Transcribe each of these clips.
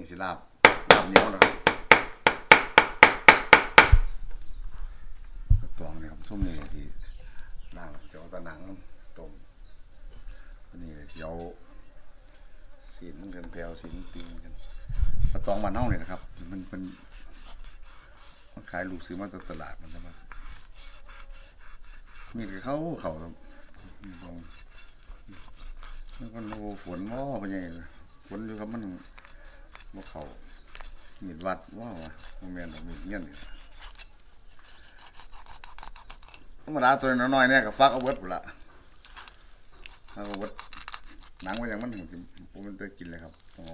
นี้สิลาบลาบเหนียวนะครับปลาตองเนี่ยครับส้มนี่ที่ล่างเสียวตะหนังต้มวันนี้เสียวสีนกันแปลวสีนตีนกันปลาตองบ้านเฮาเนี่ยนะครับ มันเป็นมันขายลูกซื้อมาจากตลาดมันจะมามีแต่เขาเขาครับมีตรงมันก็โอ้ฝนว่าไปยังไงฝนอยู่ครับมัน ว่าเขามีดวัดว่าวะโมันแม่นมีดเงี้ยนี่ธรรมดาตัวน้อยๆเนี่ยกับฟักเอาเวิร์ดหมดละฟักเอาเวิร์ดหนังมันยังมันถึงผมมันจะกินเลยครับโอ้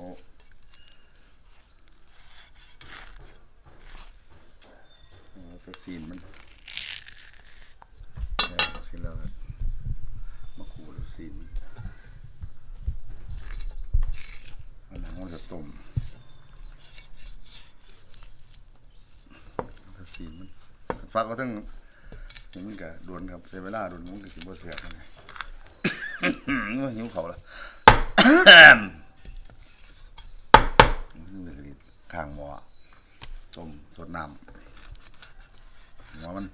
โอ้โหตัวซีนมันแล้วซีนแล้วครับมาขูดซีนมันเอาหนังมันจะต้ม ตัวซีมันฟักก็ต้องมันก็โดนครับใช้เวลาโดนมันก็สิบ่เสียกันไงหิวเขาละนี่เลยข้างหมอต้มสดน้ำหัวมัน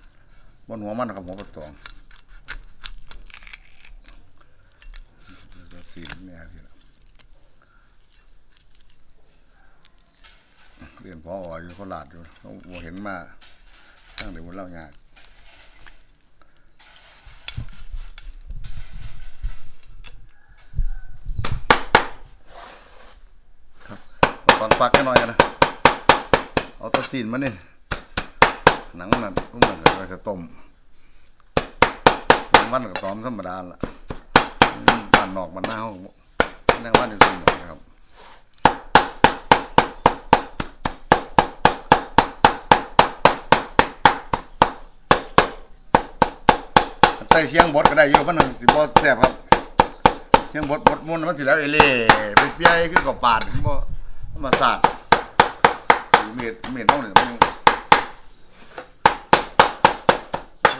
บนหัวมันนะครับหัวปลาตองสีเนี่ยทีละ เรียนพออยู่โคราชอยู่เขาบเห็นมาตั้งแต่วันเล่ายากตอนฟักกันหน่อยกันนะเอาตะซีนมาเนี่ยหนังมันนั่นมันเหมือนกับจะต้มหนังมันกับตอมธรรมดาละบ้านนอกบ้านหน้าห้องนั่งบ้านอยู่ตรงหมดนะครับ ใส่เสียงบดก็ได้อยู่เพราะนั่นสิบ่แซ่บครับเสียงบดบดมุนมันสิแล้วเอเล่ไปเปียขึ้นกับปาดบ่มันมาสาดเม็ดเม็ดน้องเนี่ยมัน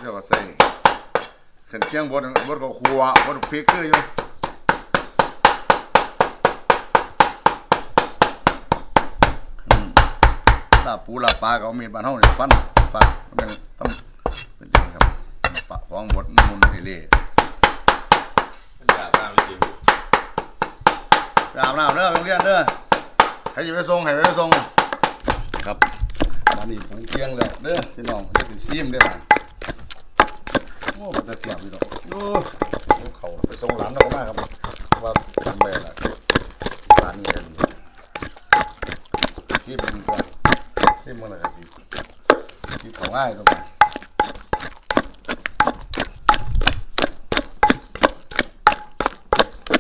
เรียว่าใส่ขันเสียงบดบดก็ครัวบดพริกคืออยู่อืมลาปูลาปลาก็เอาเม็ดบ้านเฮาเนี่ยฟันฟันมันเป็นทำเป็นอย่างนี้ครับ ปะฟองบดมุนเอเล่มันอยากมาจริงไปอาบน้ำเด้อโรงเรียนเด้อให้จะไปส่งให้ไปส่งครับวันนี้ผมเที่ยงแล้วเด้อพี่น้องจะเป็นซีมได้อบ่าโอ้มันจะเสียบอยู่ดอกโอ้ยเขาไปส่งหลานเราก็มาครับว่าทำไปละร้านนี้กันซีมมันก็ซีมมันอะไรกันสิซีมเขาง่ายตรงนี้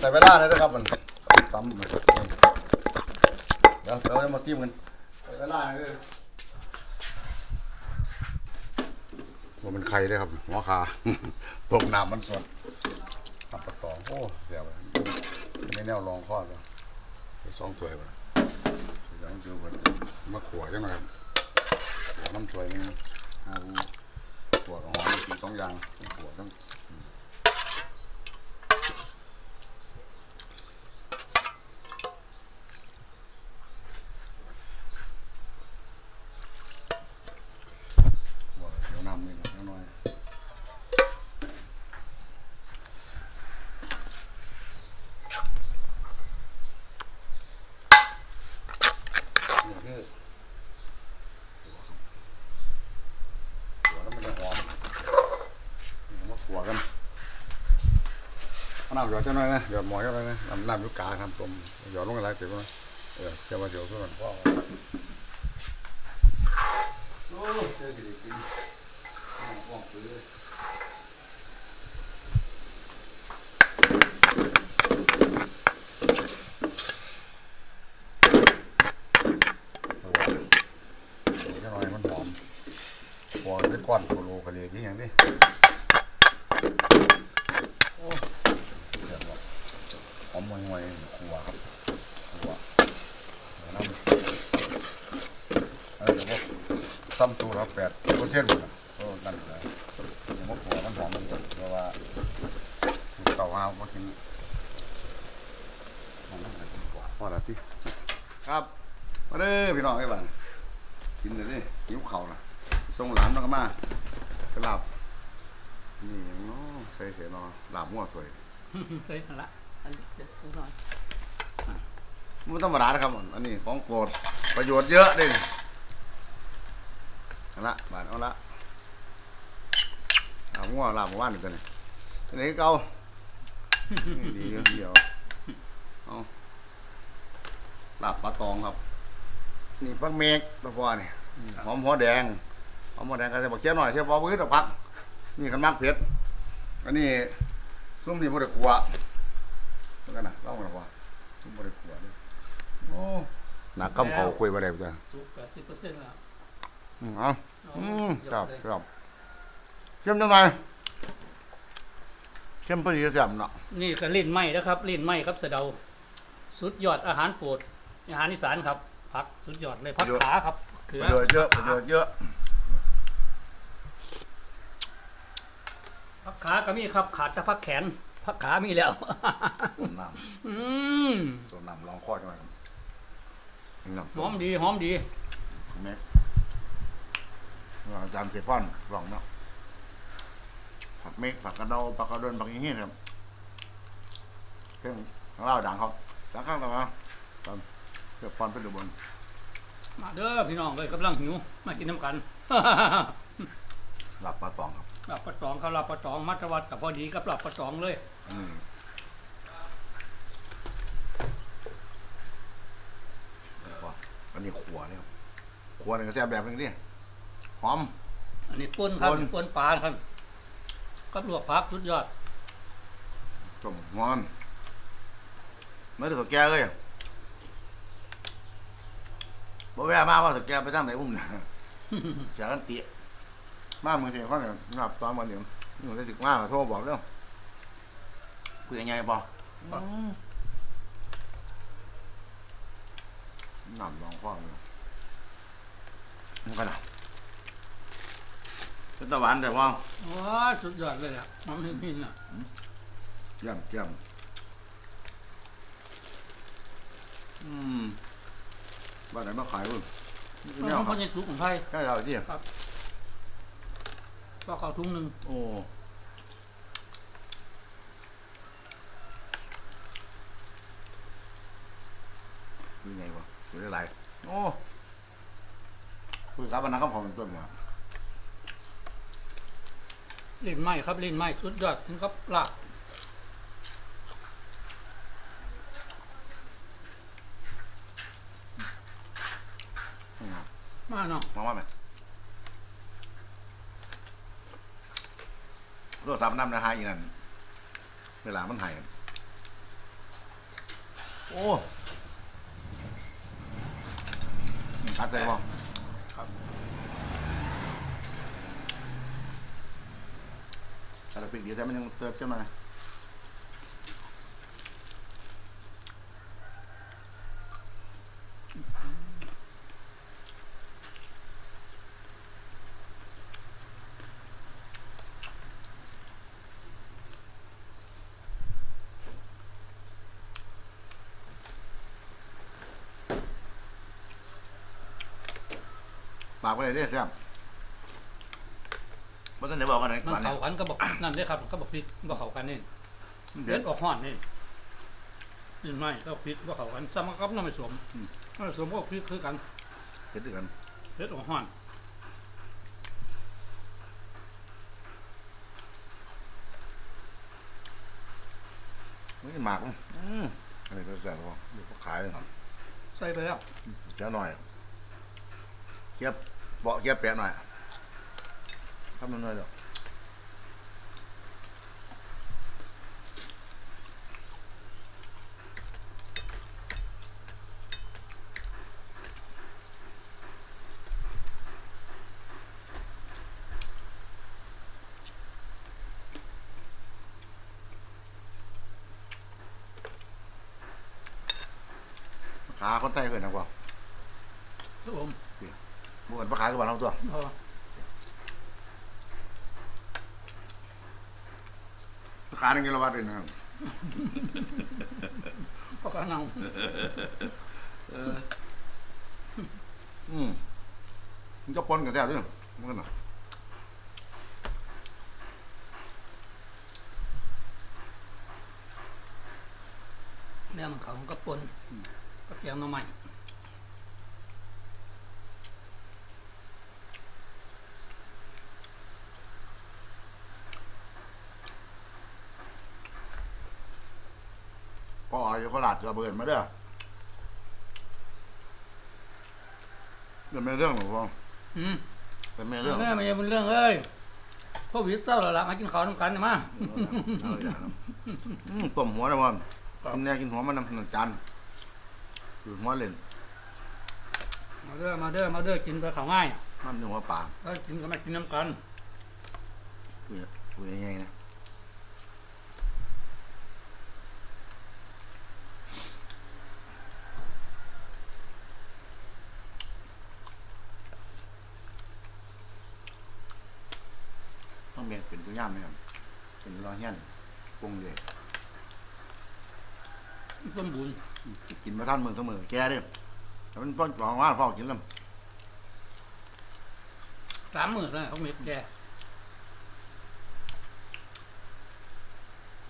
ใส่เวลาเลยนะครับมันตำมันเดี๋ยวเราจะมาซีมกันใส่เวลาเลยว่ามันไข่เลยครับหัวขาตกน้ำมันสดตับปลาตองโอ้เสียไปไม่แนวรองข้อแล้วใส่สองถ้วยไปใส่สองถ้วยไปมาขวดจังหน่อยครับขวดน้ำถ้วยหนึงเอาขวดของหอมกินสองอย่างขวดทั้ง ว่าเดี๋ยวนำนี่นะน้อยนี่คือหัวแล้วมันจะหอมนี่มาขัวกันเอา น้ำหยอดเจ้าหน่อยนะหยอดหมอยเจ้าหน่อยนะน้ำน้ำยุกกาครับต้มหยอดลงอะไรเสร็จแล้วเออเจ้ามาเดี๋ยวส่วนพ่อโอ้เจ้าสิได้กินว่องปื้อจะหน่มันหอมหัวเป็นก้อนโคโลกะเลยที่อย่างนี้โอ้เสียบว่ะหอมห่วยๆขัวครับขัวเดี๋ยวน้ำ ซัมซุงครับแปดเปอร์เซ็นต์โอ้นั่นเลยมะขัวมันหอมมันก่อนเพราะว่าเต่าห้าวมากินหอมนั่นเลยดีกว่าพอละสิครับมาเด้อพี่น้องไอ้บ้านกินเลยดิหิวเข่าวนะส่งหลานมันก็มาไปหลับนี่เนาะใส่เสียเนาะหลับมั่วสวยใส่นั่นละอันนี้เด็ดกูหน่อยมันธรรมดานะครับ อันนี้ของโปรดประโยชน์เยอะเด้ เอาละบาทเอาละเอาง่วงลาบมาว่านอีกตัวนี้ตัวนี้เก่านี่ดีเดียวเอาลาบปลาตองครับ นี่ปักเมกตะพอนี่หอมหัวแดงหอมหัวแดงก็จะบอกเชี่ยหน่อยเชี่ยพอพื้นตะพัก นี่ขันมากเผ็ดอันนี้ซุ่มนี่บ่ได้กลัวแล้วกันนะเล่ากันว่าซุ่มบ่ได้กลัวเลยโอ้หนักกำเขาคุยบ่ได้จ้ะสุกแปดสิบเปอร์เซ็นต์แล้ว อืมเอาเอาอืมยครัอบดเลยครับเข้มจังไงเข้มพอดีเสียมเนาะนี่ก็ลิ้นไหมนะครับลิ้นไหมครับสะเดา สุดยอดอาหารโปรดอาหารอีสานครับผักสุดยอดเลยผักขาครับเขืปอระโยชน์เยอะประโยชน์เยอะผักขาก็มีครับขาดแต่ผักแขนผักขามีแล้ว ต้นน้อืมำต้นน้ำลองคอดจังไงน้ำหอมดีหอมดี เม็ด อาจารย์เสพป้อนลองเนาะผักเม็กผักกระเดาผักกระเดนผักอย่างเงี้ยครับเครื่องข้างล่างดังครับดังข้างต่างมาครับเสพป้อนไปดูบนมาเด้อพี่น้องเลยกำลังหิวมากินน้ำกัน หลับปลาตองครับหลับปลาตองเขาหลับปลาตองมัตวัดกับพอดีกับหลับปลาตองเลยอืมแล้วก็อันนี้ขัวเนี่ยครับขัวนี่ก็แซ่บแบบนึงดิ หอม อันนี้ป่นครับป่น ป่นปลาครับกับลวกผักสุดยอดต้มงอนไม่ได้ตัวแกเลยบ่แวะมาว่าตัวแกไปทางไหนอุ้มเนี่ยจากกันเตี้ยมาเมืองเชียงเขาเนี่ยนับตอนวันเดียวนี่ผมได้ถึงมาโทรบอกเรื่องคุยยังไงปอนับลองฟังอยู่มันก็น่ะ เป็นตะวันแต่ว่าว้าสุดยอดเลยอะหอมหินๆอะเยี่ยมเยี่ยมอืมบ้านไหนมาขายเพิ่งนี่คือมันแนวของคพรับญสุกของไทยใกล้เราที่ก็เขาทุ่งหนึ่งโอ้ยังไงวะอยู่ได้ไรโอ้คุยกับอันนั้นก็พอเป็นต้นมาเล่นไม้ครับเล่นไม้สุดยอดถึงกับลากอืมมาเนาะมาว่าไหมรถสามน้ำนะฮะอีนั่นเวลามันหายโอ้ตัดใจบ่ครั สารพิษเดี๋ยวแต่มันยังเติบเจ้าหน่อยปากไปเลยเด้อแซ่บ บ่ทันได้บอกกันไหนมันบ้านเนี่เขายกันก็บอกนั่นเลยครับก็บอกพริกบอกเขากันนี่เด็เด็ดด ออกห่อนนี่เล่นไม้ก็พริกบอกเขากันสมัครกับน้ำไม่สวมอืม น้ำไม่สวมก็พริกคือกันเด็ดด้วยกันเด็ดออกห่อนไม่หมากมั้งอืมอันนี้ก็แซ่บพอเดี๋ยวเขาขายเลยใส่ไปแล้วเจ้าหน่อยเกียบเบาะเกียบแปะหน่อย ทำมันหน่อยเดี๋ยวขาคนใต้เคยนะกว่าครับผมบเปิดมาขายกับบ้านเราตัว เออ ขายในเงินละวัดเองนะครับก็กำลังเอออืมมันก็ปนกับแท้ด้วยมันก็น่ะแม่มันเขาก็ปนกับเปียงหน้ำใหม่ พ่ออยู่โคราชระเบิดมาเด้อเรื่องไม่เรื่องหรอกพ่ออืมเป็นไม่เรื่เรื่อองงแม่ไม่ใช่เป็นเรื่องเอ้ยพวกวิทย์เศร้าแล้วล่ะมากินข้าวน้ำกันนะมาเอาอย่างนั้นอืมต้มหัวนะพ่อกินแน่กินหัวมันน้ำหนึ่งจานอยู่หัวเล่นมาเด้อมาเด้อมาเด้อกินไปข้าวง่ายมันอยู่หัวปลาแล้วกินก็ไม่กินน้ำกันคุยคุยง่ายๆนะ ต้องเป็นเป็นตัวย่ามไหมครับเป็นรอยเฮี้ยนปรุงเลยสมบูรณ์กินมาท่านมือเสมอแกเด้อแต่มันป้อนของว่าพ่อกินแล้วสามหมื่นเลยเขาเม็ดแก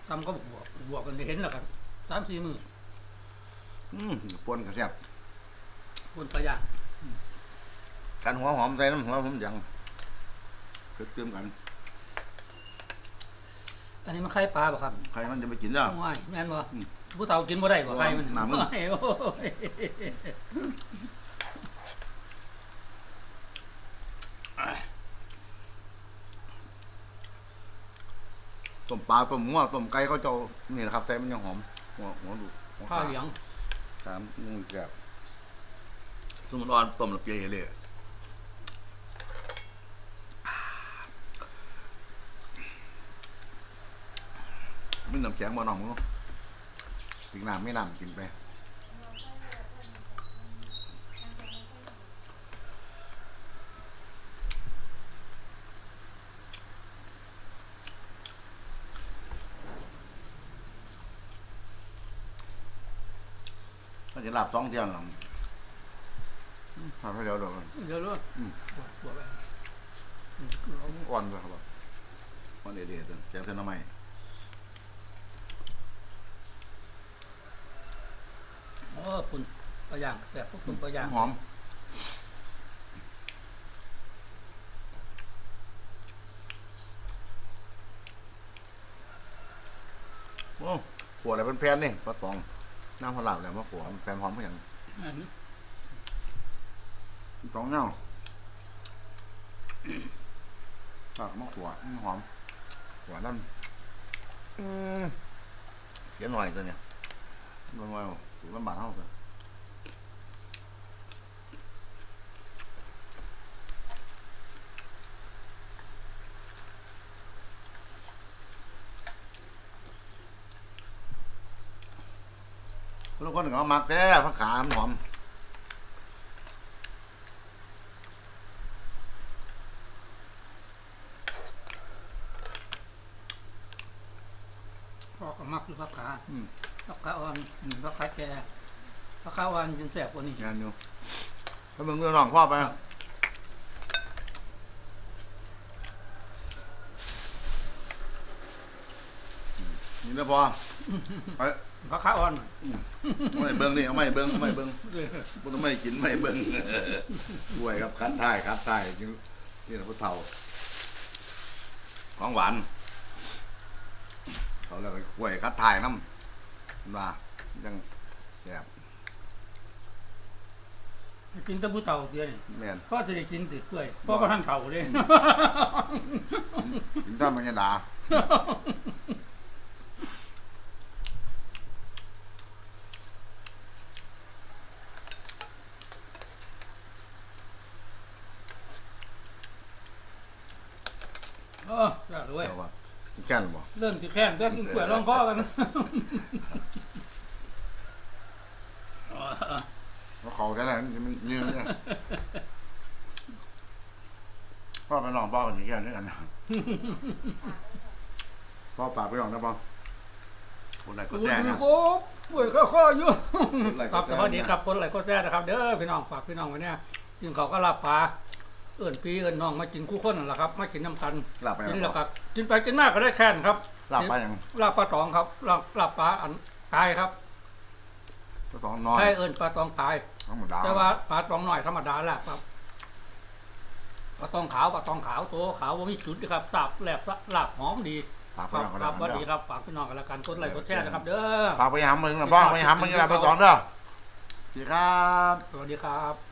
ทำก็บวกบวกกันได้เห็นแล้วกันสามสี่หมื่นอืมปนกระแซบคนประหยัดกันหัวหอมใส่น้ำหัวผมยังเกิดเติมกัน อันนี้มันไข่ปลาป่ะครับใครมันจะไปกินเด้อง่ายแม่นบ่อืมผู้เฒ่ากินบ่ได้บ่ไข่มันหนามึงโอ้ยโอ้ยต้มปลาต้มหัวต้มไก่เขาเจ้านี่นะครับใส่มันยังหอมหัวหัวดูหัวข้าวเหลียงสามนึ่งแกบสมุนอ่อนต้มและเปียเลย นน้ำแข็งบ่หน่องมั้งกินน้ำไม่น้ำกินไปมันจะหลับสองเที่ยงหลังทำให้เร็วเดี๋ยวเดี๋ยวรู้อืมบวกบวกไปอืมเอาอ่อนด้วยครับอ่อนเด็ดๆแกงเส้นน้ำไหม อ้ปุ่นปลาย่างแซ่บพวกปุ่นปลาย่างหอมโอ้ขวดอะไรเป็นแพนนี่ปลาตองน้ำผลาบแล้วมาขวดแพนหอมเพื่อนอันนี้สองเน่าตักมะขวดหอมขวดนั่นอืมเขียนหน่อยตัวเนี่ยมันว่า สูมันบาดเท่ากันทุกคนก็เอามักแต่ผักขามนหอมพอก็มักอยู่ผักขาอืม ผักขาอ่อนอืมผักขาแก่ผักข้าวอ่อนกินแซ่บกว่านี้งานอยู่ถ้ามึงเรื่องพ่อไปนี่นะพ่อไปผักข้าวอ่อนไม่เบิ้งนี่เอาไม่เบิ้งเอาไม่เบิ้งบ่ต้องไม่กินไม่เบิ้งด้วยครับคัดท้ายคัดท้ายนี่นะพุทเฒ่าของหวานเขาเรียกว่วยคัดท้ายน้ำ ว่ายังแซ่บกินแตะผู้เฒ่าเดียวนี่แม่นพ่อจะได้กินติกล้วยพ่อก็ท่านเฒ่าเลย กินได้มันจะด่าเออแซ่บด้วยเจ้าว่า แค่นบ่เริ่มจะแข้งเริ่มกินกล้วยลองคอกันแล้วเขาแค่นั้นมันยืนเนี่ยพ่อไปลองบอกกันอย่างเงี้ยด้วยกันนะพ่อฝากไปลองนะพ่อคนไหนก็โอ้แจ้งยนะโอ้ป่วยก็ข้ออยู่คนไหนคก็รับแจ้แต่งพอดีนะครับคนไหลก็แซ่นะครับ เด้อพี่น้องฝากพี่น้องไว้เนี่ยกินเขาวก็ลาบปลา เอื่นพี่เอื่นน้องมากินคู่คนนั่นแหละครับ มากินน้ำกันหลับไปกินแล้แล้ววก็กินไปกินมากก็ได้แค่นครับหลับไปยังลาบปลาตองครับลาบลาบปลาอันตายครับสองนอนใช่เอินปลาตองตายธรรมดาแต่ว่าปลาตองหน่อยธรรมดาแหละครับปลาตองขาวปลาตองขาวตัวขาวว่ามีจุดนะครับสับแหลบลาบหอมดีฝากคไปรับลองกันครับสวัสนะดีครับฝากพี่น้องกันละกันกดไลค์กดแชร์นะครับเด้อฝากไปหามึงนะบ้องไปหามึงนะไปสองเด้อสวัสดีครับ สวัสดีครับ